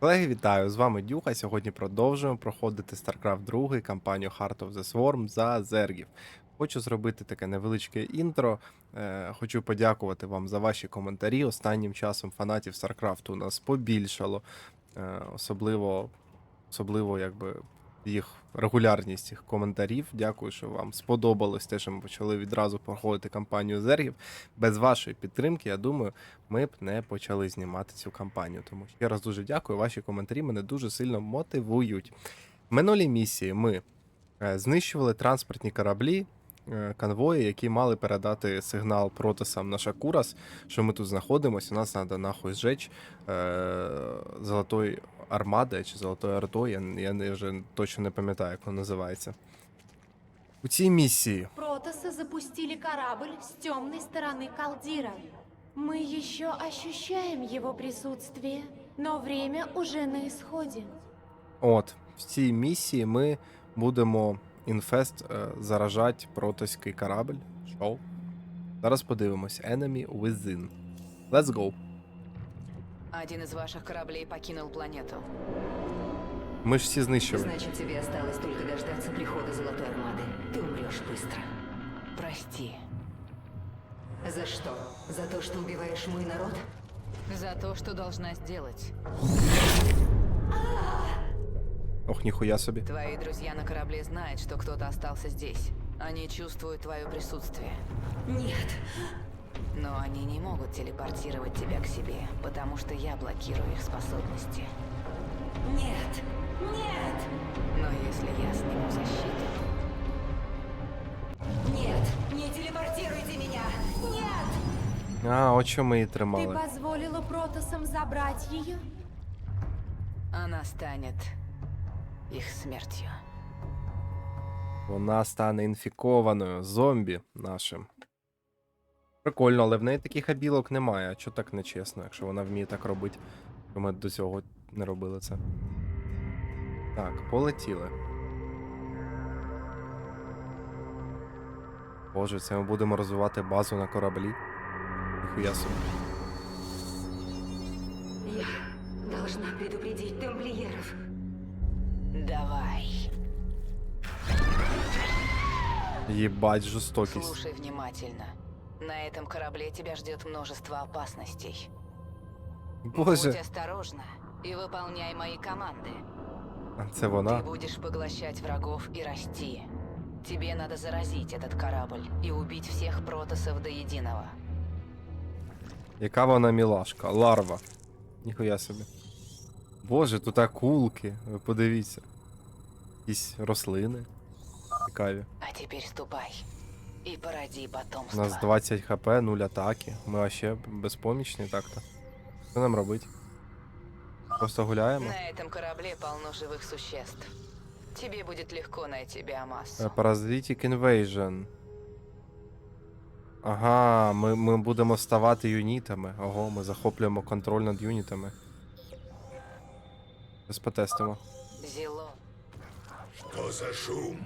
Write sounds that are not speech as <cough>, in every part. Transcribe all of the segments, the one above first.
Колеги, вітаю! З вами Дюха. Сьогодні продовжуємо проходити StarCraft 2, кампанію Heart of the Swarm за зергів. Хочу зробити таке невеличке інтро. Е, хочу подякувати вам за ваші коментарі. Останнім часом фанатів StarCraft у нас побільшало. Е, особливо, особливо якби їх регулярність їх коментарів. Дякую, що вам сподобалось те, що ми почали відразу проходити кампанію зергів. Без вашої підтримки, я думаю, ми б не почали знімати цю кампанію. Тому ще раз дуже дякую. Ваші коментарі мене дуже сильно мотивують. В минулій місії ми е, знищували транспортні кораблі. е, Конвої, які мали передати сигнал протасам на Шакурас, що ми тут знаходимося, у нас треба нахуй зжечь е, золотої армади чи золотої артої, я, я не- вже точно не пам'ятаю, як воно називається. У цій місії Протосы запустили корабль с темной стороны Калдира. Мы еще ощущаем его присутствие, но время уже на исходе. От, в цій місії ми будемо інфест е, заражати протоський корабль. Шоу. Зараз подивимось. Enemy within. Let's go. Один из ваших кораблей покинул планету. Ми ж всі знищили. Значит, тебе осталось только дождаться прихода Золотой Армады. Ты умрешь быстро. Прости. За что? За то, что убиваешь мой народ? За то, что должна сделать. Ох, ніхуя собі. Твои друзья на корабле знают, что кто-то остался здесь. Они чувствуют твое присутствие. Нет. Но они не могут телепортировать тебя к себе, потому что я блокирую их способности. Нет. Нет. Но если я сниму защиту, Нет. Не телепортируйте меня. Нет. А, от що ми її Ты тримали. позволила протосам забрать ее? она станет их смертью. Вона стане інфікованою зомбі нашим. Прикольно, але в неї таких абілок немає. А чого так нечесно, якщо вона вміє так робити? Що ми до цього не робили це. Так, полетіли. Боже, це ми будемо розвивати базу на кораблі. Ніхуя собі. Я должна предупредить тамплиеров. Давай. Єбать жорстокість. Слушай внимательно. На этом корабле тебя ждет множество опасностей. Будь Боже, осторожна и выполняй мои команды. а це Ты вона. будешь поглощать врагов и расти. Тебе надо заразить этот корабль и убить всех протосов до единого. Яка вона мілашка? Ларва. Ніхуя собі. Боже, тут акулки. Ви подивіться. Якісь рослини. Цікаві. А теперь ступай и породи У нас 20 хп, 0 атаки. Ми вообще безпомічні так-то. Що нам робити? Просто гуляємо? На этом корабле полно живых существ. Тебе будет легко найти Е, биомассу. Parasitic Invasion. Ага, ми, ми будемо ставати юнітами. Ого, ми захоплюємо контроль над юнітами. Зараз потестимо. Зело. Что за шум?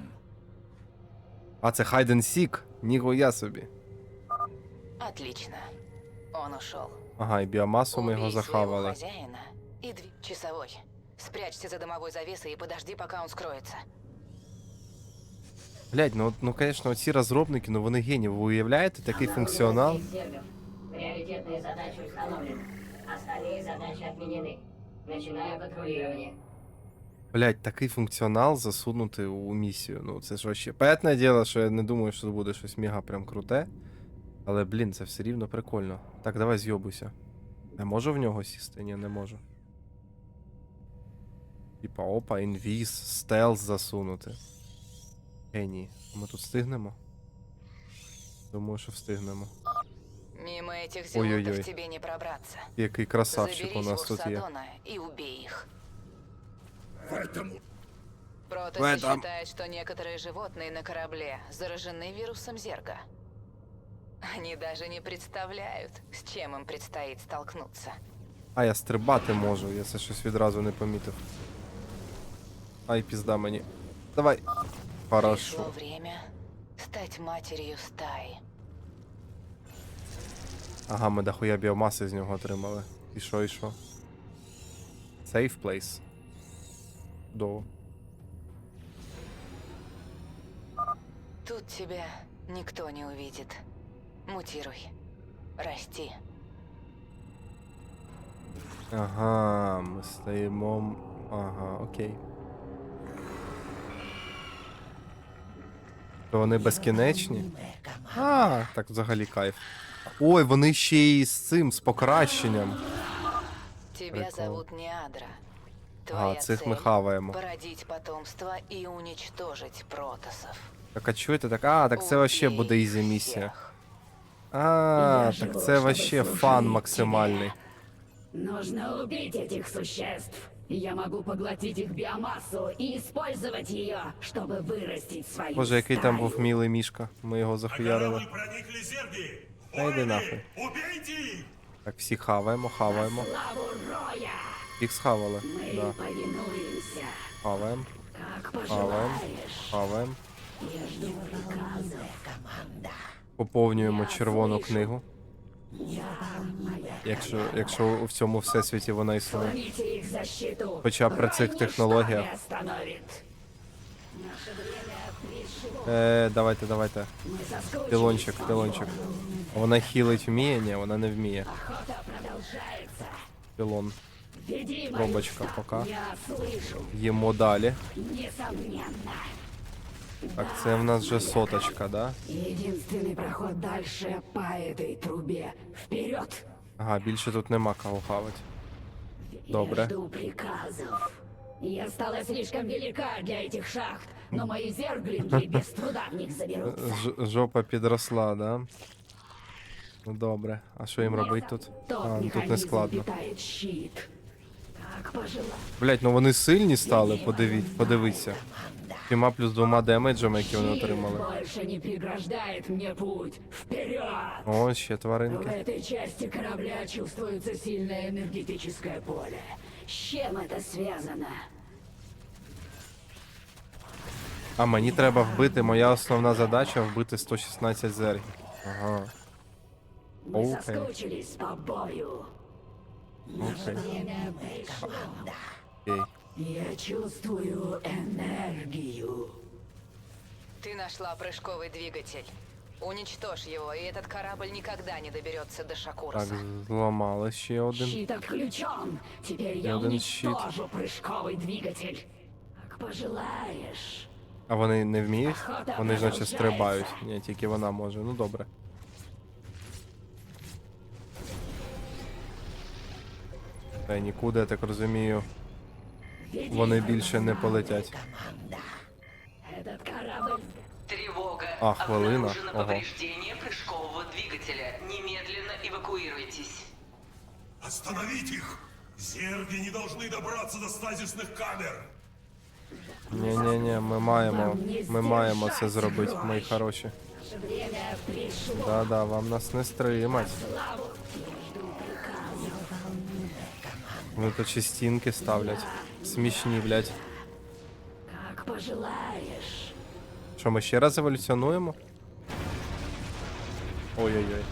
А, це Hide and Seek. Ніхуя собі. Отлично. Он ушел. Ага, і біомасу ми його Убей своего захавали. хозяина и дви... Часовой. Спрячься за дымовой завесой и подожди, пока он скроется. Блять, ну, ну конечно, оці розробники, ну вони гені. Ви уявляєте такий функціонал? Приоритетные задачи установлены. Остальные задачи отменены. Начинаю патрулирование. Блять, такий функціонал засунути у місію. Ну це ж вообще. Понятне діло, що я не думаю, що це буде щось мега прям круте. Але, блін, це все рівно прикольно. Так, давай зйобуйся. Я можу в нього сісти? Ні, не можу. Типа, опа, інвіз, стелс засунути. Е, ні. Ми тут встигнемо? Думаю, що встигнемо. Мимо этих Ой-ой-ой. зелотов тебе не пробраться. Який красавчик у нас тут є. И убей их. В этом Протасы В этом- считают, что некоторые животные на корабле заражены вирусом зерга. Они даже не представляют, с чем им предстоит столкнуться. А, я стрибати можу, я це щось відразу не помітив. Ай, пізда мені. Давай. Хорошо. Пришло время стать матерью стаи. Ага, ми дохуя біомаси з нього отримали. І що, і що? Safe place. До. Тут тебя никто не увидит. Мутируй. Расти. Ага, ми стоїмо. Ага, окей. То вони безкінечні? А, так взагалі кайф. Ой, вони ще й з цим, з покращенням. Тебя зовут. Ага, Твоя цих цель ми хаваємо. породить потомство и уничтожить протосов. Так а чуєте так? А, так це вообще Убей буде ізі их місія. всех. А, живу, так це щоб вообще служити фан тебе. максимальний. Нужно убить этих существ. Я могу поглотить их биомассу и использовать ее, чтобы вырастить свою Боже, який там стаю. був мілий мішка. Ми його захуярили. корабль проникли зерги! Да иди Воины, нахуй. Убейте их! Так, всі хаваємо, хаваємо. Славу Роя! Їх схавали. Мы Да. повинуемся. Хаваємо, Как хаваємо, пожелаешь. хаваємо. Я жду приказов, команда. Поповнюємо Я червону слышу. книгу. Я моя Якщо, якщо в цьому всесвіті вона існує. Сломите их защиту. Хоча б при цих Рой технологіях. ничто не остановит. Наше время пришло. Е, давайте, давайте. Мы соскучились Пілончик, по пілончик. вам. Вона хілить вміє? Ні, вона не вміє. Охота продолжается. Пілон. Веди мою Бомбочка, стаю. пока. Я слышу, Їмо далі. несомненно. Так, це в нас вже соточка, да? Единственный проход дальше по этой трубе. Вперед! Ага, більше тут нема кого хавати. Добре. Я жду приказов. Я стала слишком велика для этих шахт, но мои зерглинги <laughs> без труда в них заберутся. Ж- жопа підросла, да? Ну добре. А що їм робити тут? Тот А, ну тут не механизм складно. питает щит. Как пожелаешь. Блять, ну вони сильні стали, подивіть, подивіться. Фіма плюс двома демеджами, які вони Щит отримали. больше не преграждает мне путь. Вперед! О, ще В тваринки. этой части корабля чувствуется сильное энергетическое поле. С чем это связано? А мені треба вбити, моя основна задача вбити 116 зергів. Ага. Мы Окей. соскучились по бою. Наше Окей. время пришло. Окей. Я чувствую энергию. Ты нашла прыжковый двигатель. Уничтожь его, и этот корабль никогда не доберется до Так, Шакуруса. зламали ще один. Щит отключен. Теперь я Один щит. уничтожу прыжковый двигатель. Как пожелаешь. А вони не вміють? Вони ж наче стрибають. Ні, тільки вона може. Ну добре. Та й нікуди, я так розумію. Веди Вони мою більше не стаю, полетять. команда. Этот корабль Тревога. А, хвилина. Обнаружено Ого. повреждение прыжкового двигателя. Немедленно эвакуируйтесь. Остановить их! Зерги не должны добраться до стазисных камер! Ні-ні-ні, ми маємо. Ми маємо це зробити, мої хороші. наше время пришло. Да-да, вам нас не стримать. Вони то частинки ставлять. Смішні, блядь. Как пожелаешь. Що, ми ще раз еволюціонуємо? Ой-ой-ой.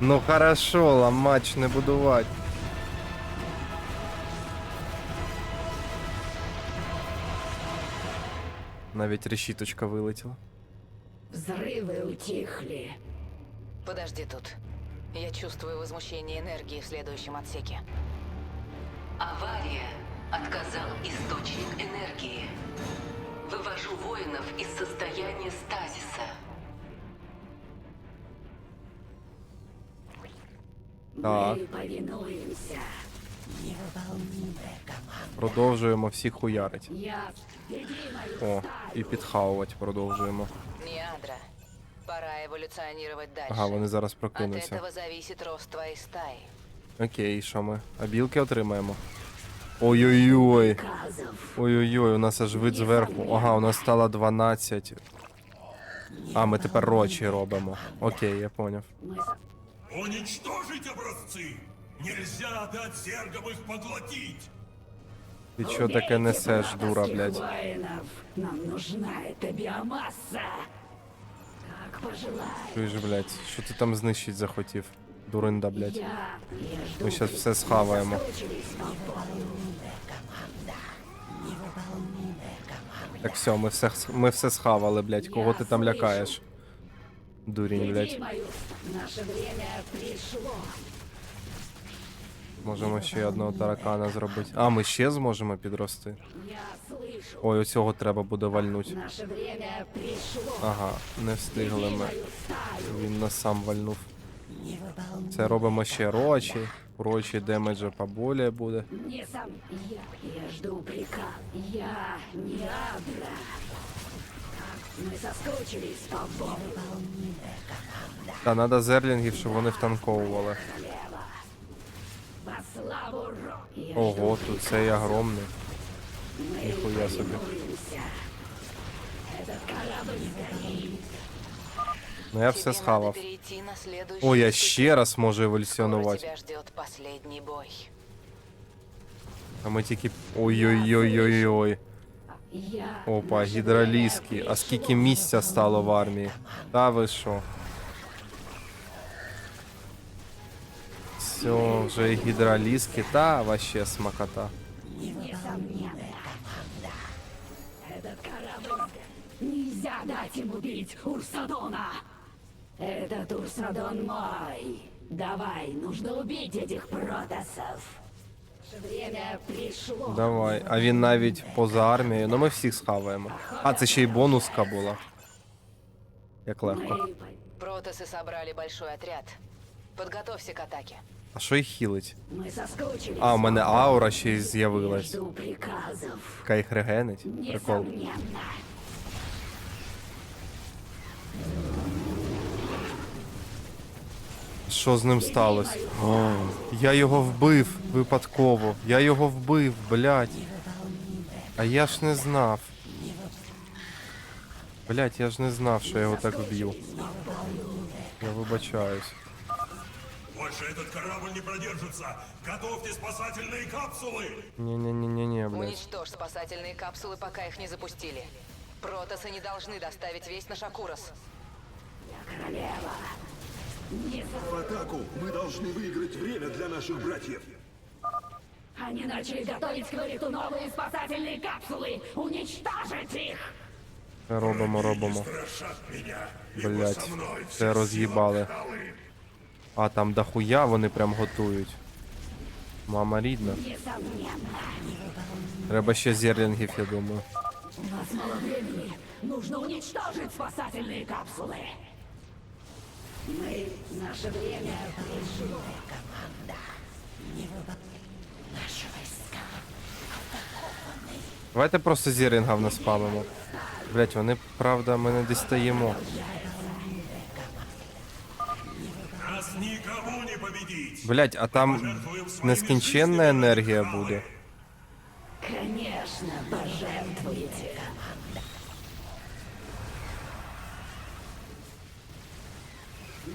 Ну хорошо, ламач не будувати. Навіть решіточка вилетіла. Взрывы утихли. Подожди тут. Я чувствую возмущение энергии в следующем отсеке. Авария. Отказал источник энергии. Вывожу воинов из состояния стазиса. Так. Мы повинуемся. Продовжуємо всіх хуярить. Я веди мою О, і підхавувати продовжуємо. Неадра, пора эволюционировать дальше. Ага, вони зараз От прокинуться. этого зависит рост твоей стаи. Окей, що ми? А білки отримаємо. Ой-ой-ой. приказов. Ой-ой-ой, у нас аж вид зверху. Ага, у нас стало 12. А, ми тепер рочі робимо. Окей, я поняв. Мы со- Уничтожить образцы! Нельзя дать зергам их поглотить! Ти чо таке несеш, Убейте дура, вражеских блядь? воинов. Нам нужна эта биомасса. Как пожелаешь. Чуєш, блядь, що ти там знищить захотів? Дуринда, блядь. Ми зараз все схаваємо. Так все, ми все, ми все схавали, блядь. Кого ти там лякаєш? Дурінь, блядь. Можемо ще одного таракана зробити. А, ми ще зможемо підрости. Ой, оцього треба буде вальнуть. Ага, не встигли ми. Він нас сам вальнув. Це робимо ще рочі. Рочі демеджа поболее буде. Не сам я. Я жду приказ. Я не Адра. Мы соскучились по Богу. Та треба зерлінгів, щоб вони втанковували. Ого, тут цей огромний. Ніхуя собі. Этот корабль. Ну я все Тебе надо схавав. перейти на следующую Ой, я ступень. ще раз можу Скоро еволюціонувати. тебя ждет последний бой. А ми тільки. Ой-ой-ой-ой-ой. Я Опа, гідролізки. А скільки місця стало в армії? Та ви що? Все, вже і гідролізки, та вообще смакота. несомненно. Этот корабль сгорит. Нельзя дать им убить Урсадона. Этот Урсадон мой. Давай, нужно убить этих протасов. Наше время пришло. Давай. А він навіть поза армією. Ну ми всіх схаваємо. А, це ще й бонуска була. Як легко. Мы Протасы собрали большой отряд. Подготовься к атаке. А що їх хілить? Мы соскучились. А, у мене по аура ще й Я з'явилась. жду приказов. Яка їх регенить. Прикол. Несомненно. Що з ним сталося? О, я його вбив випадково. Я його вбив, блядь. А я ж не знав. Блядь, я ж не знав, що я його так вб'ю. Я вибачаюсь. Больше этот корабль не продержится. Готовьте спасательные капсулы. Ні-ні-ні-ні, блядь. Уничтожь спасательные капсулы, пока их не запустили. Протасы не должны доставить весь наш Акурос. Королева. Не В атаку мы должны выиграть время для наших братьев. Они начали готовить к вылету новые спасательные капсулы! Уничтожить их! Робимо, робимо. Страшат меня. Ибо Блядь, со мной це вся роз'їбали. сила Халы. А, там дохуя вони прям готують. Мама рідна. Несомненно. Треба ще зерлінгів, я думаю. У нас мало времени. Нужно уничтожить спасательные капсулы. Мы... Наше время пришло. Давайте просто зірингав не спамимо. Блять, вони, правда, ми не дістаємо. Нас не победить. Блять, а там нескінченна енергія буде. Конечно, пожертвуете.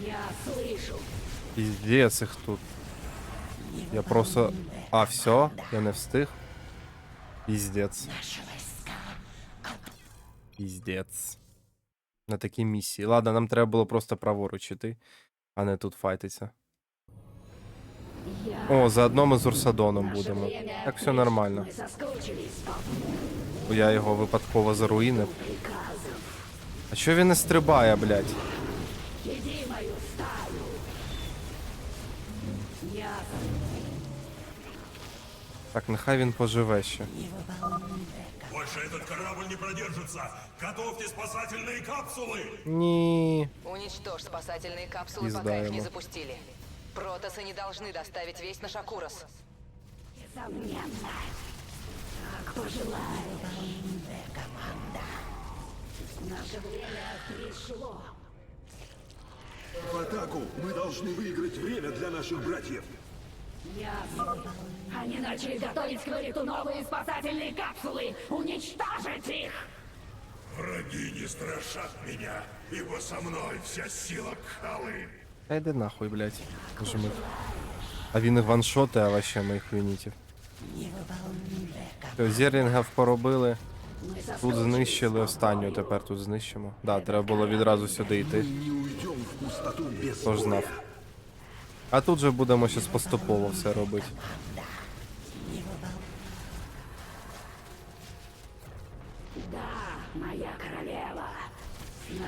Я слышу. Піздець їх тут. Я просто. А, все, я не встиг. Піздець. Піздець. На такій місії. Ладно, нам треба було просто праворуч іти, а не тут файтиться. О, заодно ми з Урсадоном будемо. Так все нормально. Я його випадково заруїнив. А що він не стрибає, блядь? Так, нехай він поживе ще. Больше этот корабль не продержится. Готовьте спасательные капсулы. Ні. Уничтожь спасательные капсулы, Пизда пока их не ему. запустили. Протасы не должны доставить весь наш Акурос. Несомненно. Как пожелаю. Наше время пришло. В атаку мы должны выиграть время для наших братьев. Ясно. Они начали готовить к вылету новые спасательные капсулы. Уничтожить их! Враги не страшат меня, ибо со мной вся сила Халы. Та йди нахуй, блядь. Жмих. А він і ваншоти, а вообще моїх юнітів. Все, зерлінгів поробили. Мы Тут соскучились. знищили останню, тепер тут знищимо. Да, треба було відразу сюди йти. Не уйдем в пустоту без Хто ж знав. А тут же будемо щось поступово все робити.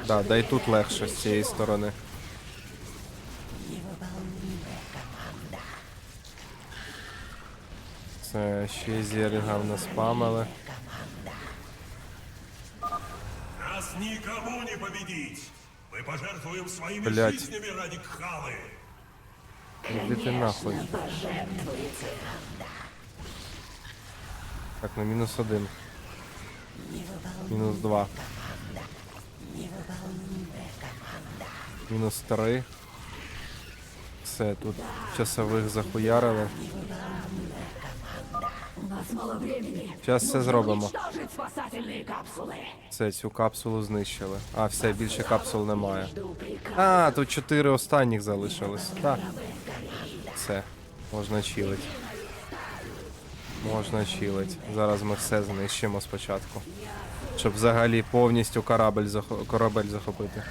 Да. Да, і тут легше з цієї сторони. Це ще зірінга в нас спамили. Нас никому не победить! Мы пожертвуем своими Блядь. жизнями ради Кхалы! Іди нахуй. Так, на мінус один. Мінус два. Мінус три. Все, тут часових захуярили. Зараз все зробимо. Все, цю капсулу знищили. А, все, більше капсул немає. А, тут чотири останніх залишилось. Так. Все, можна чилить. Можна чилить. Зараз ми все знищимо спочатку. Щоб взагалі повністю корабель, захо- корабель захопити.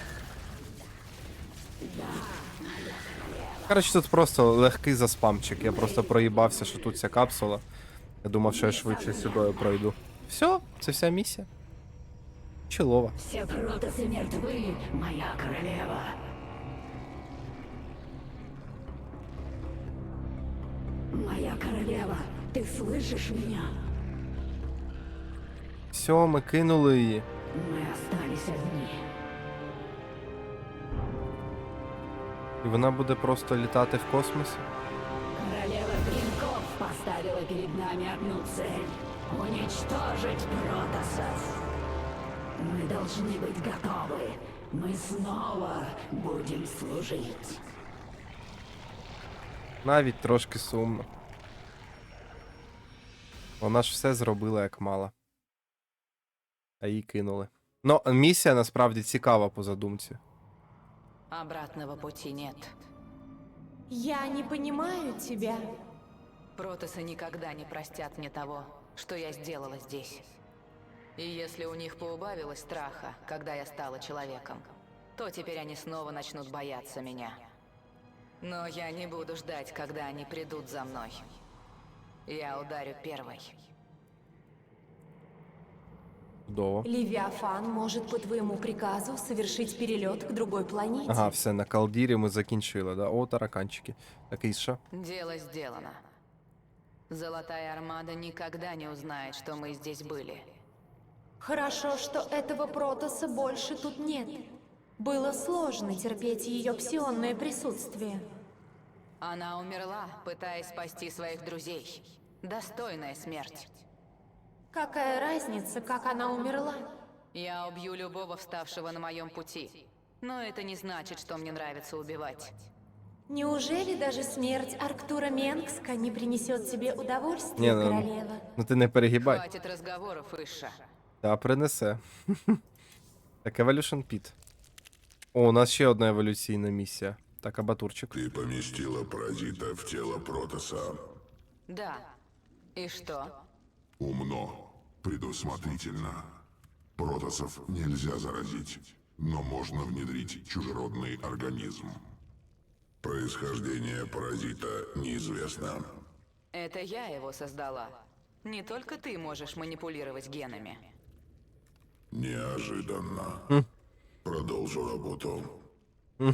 Коротше, тут просто легкий заспамчик. Я просто проїбався, що тут ця капсула. Я думав, що я швидше сюди пройду. Все, це вся місія. Чилова. Все протасы мертвы, моя королева. Моя королева, ты слышишь меня? Все, ми кинули її. Мы остались одни. І вона буде просто літати в космосі. Королева Клинков поставила перед нами одну цель — уничтожить протасов. Мы должны быть готовы. Мы снова будем служить. Навіть трошки сумно. Вона ж все зробила як мала. А її кинули. Ну, місія насправді цікава по задумці. Обратного пути нет. Я не понимаю тебя. Протасы никогда не простят мне того, что я сделала здесь. И если у них поубавилось страха, когда я стала человеком, то теперь они снова начнут бояться меня. Но я не буду ждать, когда они придут за мной. Я ударю первой. Чудово. Левиафан может по твоему приказу совершить перелет к другой планете. Ага, все, на Калдірі ми закінчили, да? О, тараканчики. Так і що? Дело сделано. Золотая Армада никогда не узнает, что мы здесь были. Хорошо, что этого протоса больше тут нет. Было сложно терпеть ее псионное присутствие. Она умерла, пытаясь спасти своих друзей. Достойная смерть. Какая разница, как она умерла? Я убью любого вставшего на моем пути. Но это не значит, что мне нравится убивать. Неужели даже смерть Арктура Менгска не принесет тебе удовольствия, Не, ну, королева? Ну ти не перегибай. Хватит разговоров, Иша. Та принесе. <laughs> так, Evolution Pit. О, у нас ще одна еволюційна місія. Так, абатурчик. Ты поместила паразита в тело Протоса. Да. И что? Умно, предусмотрительно. Протосов нельзя заразить, но можно внедрить чужеродный организм. Происхождение паразита неизвестно. Это я его создала. Не только ты можешь манипулировать генами. Неожиданно. Продолжу работу. <laughs>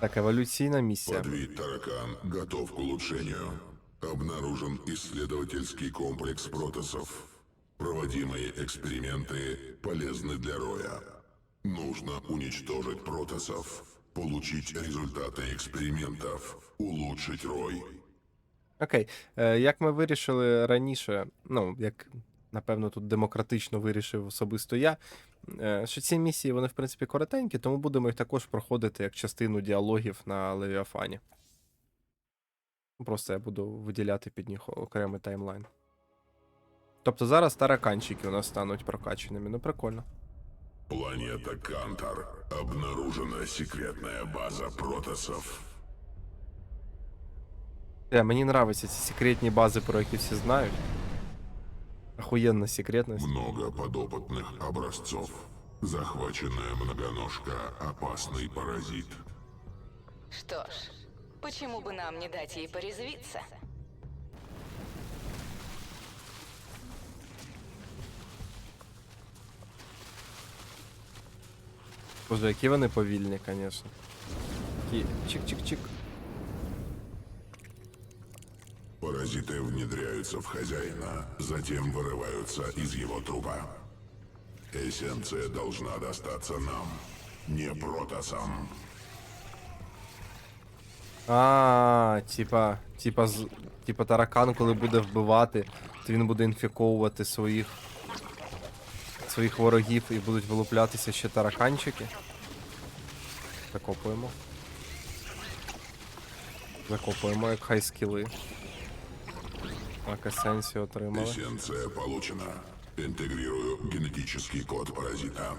Так, еволюційна місія. Подвид таракан готов к улучшению. Обнаружен исследовательский комплекс протосов. Проводимые эксперименты полезны для Роя. Нужно уничтожить протосов, получить результаты экспериментов, улучшить Рой. Окей. Е, як ми вирішили раніше, ну, як напевно тут демократично вирішив особисто я, е, що ці місії, вони, в принципі, коротенькі, тому будемо їх також проходити як частину діалогів на Левіафані. Просто я буду виділяти під них окремий таймлайн. Тобто зараз тараканчики у нас стануть прокаченими. Ну, прикольно. Планета Кантар. Обнаружена секретная база протосов. Е, мені нравятся ці секретні бази, про які всі знають. Охуєнна секретність. Много подопытных образцов. Захваченная многоножка – опасный паразит. Что ж, почему бы нам не дать ей порезвиться? Боже, які вони повільні, звісно. Такі чик-чик-чик. Паразиты внедряются в хозяина, затем вырываются из его трупа. Эссенция должна достаться нам, не протасам. А, типа, типа, з- типа таракан, коли буде вбивати, то він буде інфіковувати своїх своїх ворогів і будуть вилуплятися ще тараканчики. Закопуємо. Закопуємо, як хай скіли. Так, есенцію отримали. Эссенция получена. Интегрирую генетический код паразита.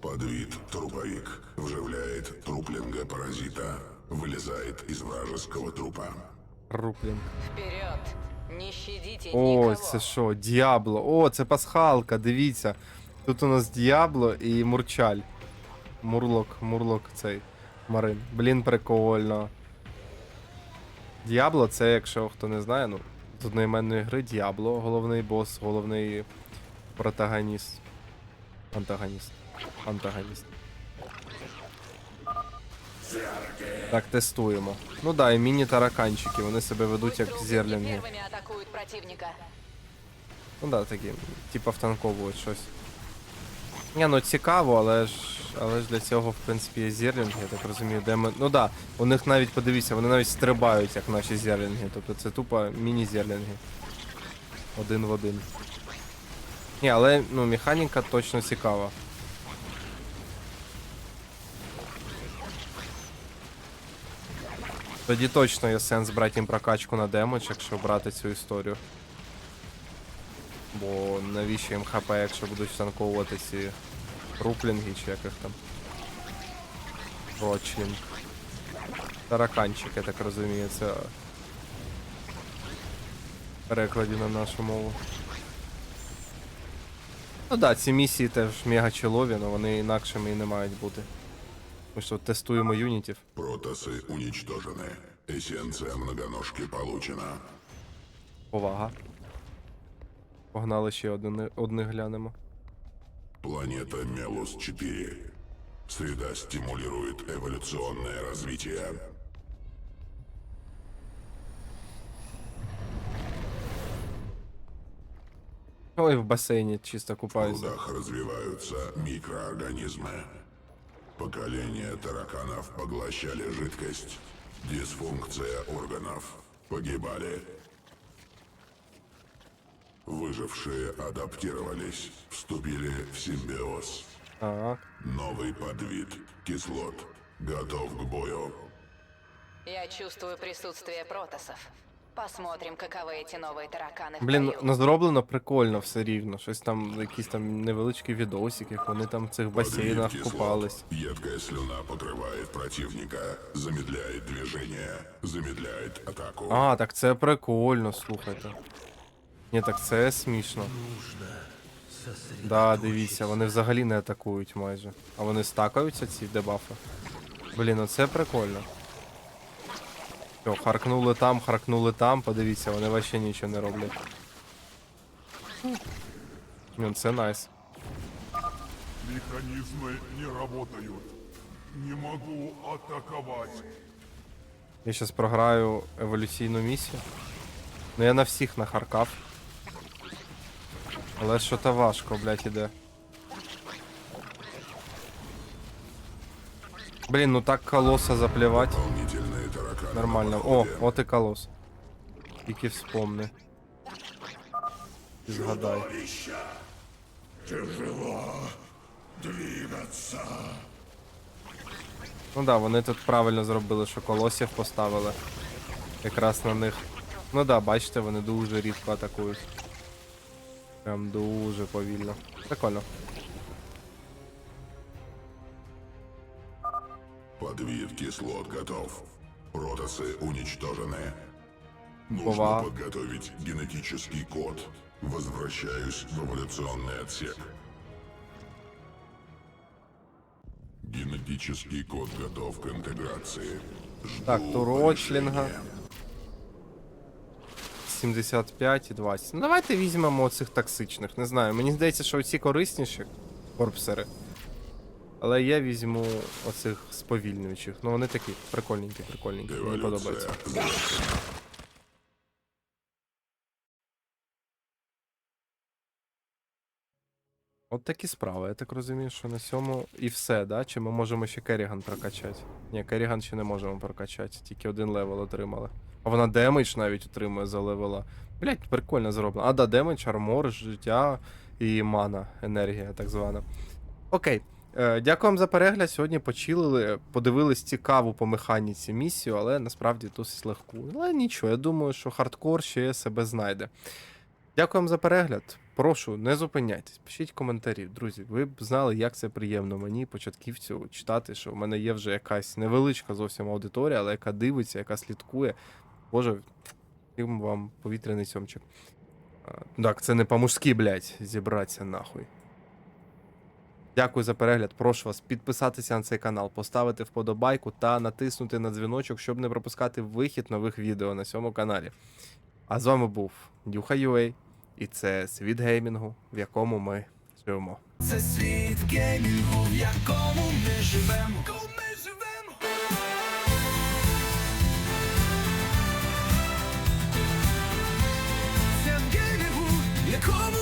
Подвид труповик вживляет труплинга паразита, вылезает из вражеского трупа. Руплінг. Вперед! Не щадите О, никого! це що? Діабло. О, це пасхалка, дивіться. Тут у нас Діабло і Мурчаль. Мурлок, Мурлок цей. Марин. Блін, прикольно. Діабло це, якщо хто не знає, ну, з одноіменної гри Діабло, головний бос, головний протагоніст. Антагоніст. Антагоніст. Так, тестуємо. Ну да, і міні-тараканчики, вони себе ведуть як зерлінги. Ну да, такі, типа втанковують щось. Ні, ну цікаво, але ж. Але ж для цього, в принципі, є зерлінги, я так розумію, де ми. Ну да, у них навіть подивіться, вони навіть стрибають, як наші зерлінги. Тобто це тупо міні-зерлінги. Один в один. Ні, але ну, механіка точно цікава. Тоді точно є сенс брати їм прокачку на демедж, якщо брати цю історію. Бо навіщо їм ХП, якщо будуть станковувати ці руплінги чи як їх там. Рочлінг. Тараканчик, я так розумію, це в перекладі на нашу мову. Ну да, ці місії теж мега чолові, але вони інакшими і не мають бути. Ми що тестуємо юнітів. Протасы уничтожены. Эссенция многоножки получена. Повага. Погнали ще один, одних глянемо. Планета Мелус-4. Среда стимулирует эволюционное развитие. Ой, в басейні чисто В купаюся. прудах развиваются микроорганизмы. Поколения тараканов поглощали жидкость. Дисфункция органов. Погибали. Выжившие адаптировались, вступили в симбиоз. Так. Новый подвид, кислот, готов к бою. Я чувствую присутствие протасов. Посмотрим, каковы эти новые тараканы в Блін, бою. ну зроблено прикольно все рівно. Щось там, якісь там невеличкі відосики, як вони там в цих басейнах Подвид кислот. купались. Едкая слюна покрывает противника, замедляет движение, замедляет атаку. А, так це прикольно, слухайте. Ні, так це смішно. Да, дивіться, вони взагалі не атакують майже. А вони стакаються, ці дебафи. Блін, ну це прикольно. Все, харкнули там, харкнули там, подивіться, вони вообще нічого не роблять. Ну, це найс. Механизмы не работают. Не могу атаковать. Я зараз програю еволюційну місію. Ну я на всіх нахаркав. Але що то важко, блядь, іде. Блін, ну так колоса заплівать. Нормально. О, от і колос. Тільки вспомни. Згадай. Тяжело двигаться. Ну да, вони тут правильно зробили, що колосів поставили. Якраз на них. Ну да, бачите, вони дуже рідко атакують. Прям дуже повільно. Прикольно. Подвид кислот готов. Протасы уничтожены. Нужно Ова. подготовить генетический код. Возвращаюсь в эволюционный отсек. Ген- Критический код готов к интеграции. Жду Так, Турочлінга. решения. 75 і 20. Ну давайте візьмемо оцих токсичних. Не знаю. Мені здається, що оці корисніші корпсери. Але я візьму оцих сповільнюючих. Ну вони такі прикольненькі, прикольненькі. Мені подобаються. От такі справи. Я так розумію, що на цьому і все, да? Чи ми можемо ще Керіган прокачати? Ні, Керіган ще не можемо прокачати, тільки один левел отримали. А вона демедж навіть отримує за левела. Блять, прикольно зроблено. А, да, демедж, армор, життя і мана, енергія так звана. Окей. Е, дякую вам за перегляд. Сьогодні почилили, подивились цікаву по механіці місію, але насправді досить легку. Але нічого, я думаю, що хардкор ще себе знайде. Дякую вам за перегляд. Прошу, не зупиняйтесь, пишіть коментарі. Друзі, ви б знали, як це приємно мені, початківцю, читати, що в мене є вже якась невеличка зовсім аудиторія, але яка дивиться, яка слідкує. Боже, всім вам повітряний сьомчик. Так, це не по-мужськи, блядь, зібратися нахуй. Дякую за перегляд. Прошу вас підписатися на цей канал, поставити вподобайку та натиснути на дзвіночок, щоб не пропускати вихід нових відео на цьому каналі. А з вами був Нюха UA, і це світ геймінгу, в якому ми живемо. Це світ геймінгу, в якому ми живемо. E come